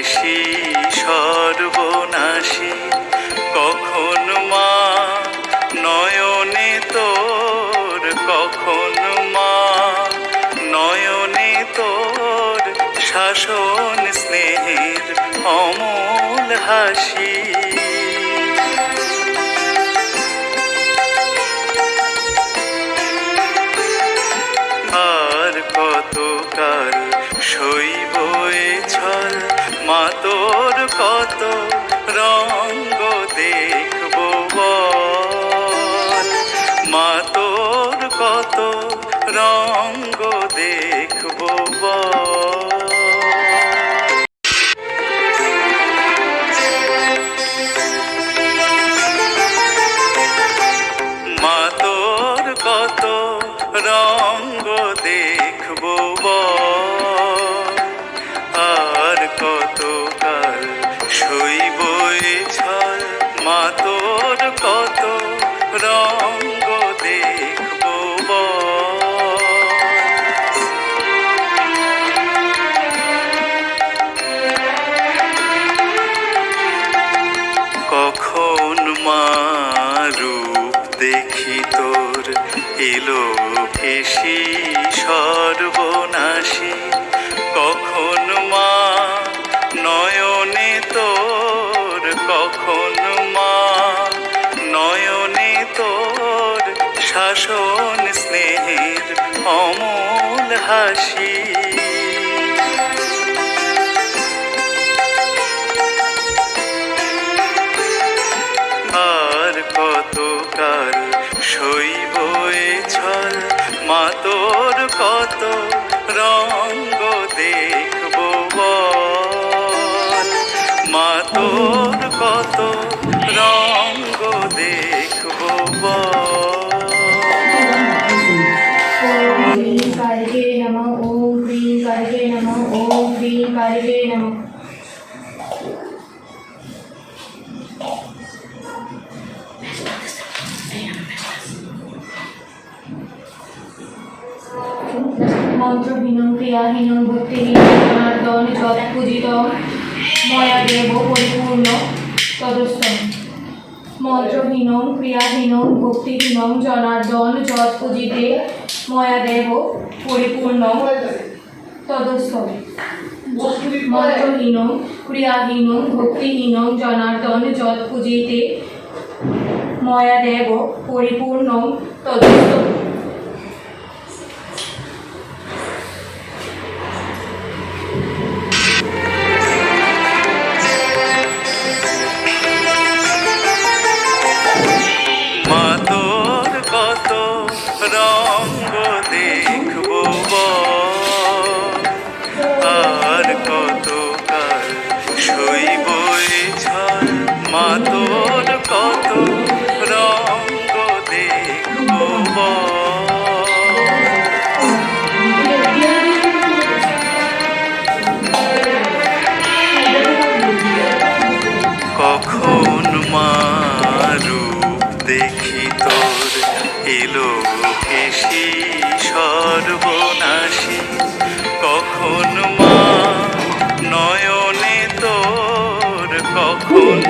কেশি সর্বনাশী। কখন মা নয়নে তোর কখন মা নয়নে তোর শাসন স্নেহের অমল হাসি। মা তোর কত রঙ্গ দেখব কখন মা রূপ দেখি তোর? এলো কেশি সর্বনাশী। কখন মা নয়নে তোর? কখন শাসন স্নেহের অমল হাসি। আর কতকাল শৈব এ ছল মা তোর কত রঙ্গ দেখব বল। মন্ত্রহীন ক্রিয়াহীন ভক্তিহীন জনার্দন যৎ পূজিত ময়া দেব পরিপূর্ণ তদস্তম। মন্ত্রহীন ক্রিয়াহীন ভক্তিহীন জনার্দন যৎ পূজিতে ময়া দেব পরিপূর্ণ তদস্তবে মন্ত্রহীন ক্রিয়াহীন ভক্তিহীন জনার্দন যৎ পূজিতে ময়া দেব পরিপূর্ণ তদস্তবে কখন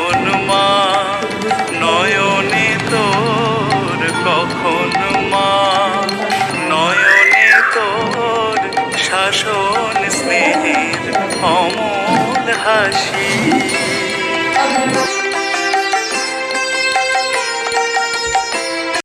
অমল হাসি।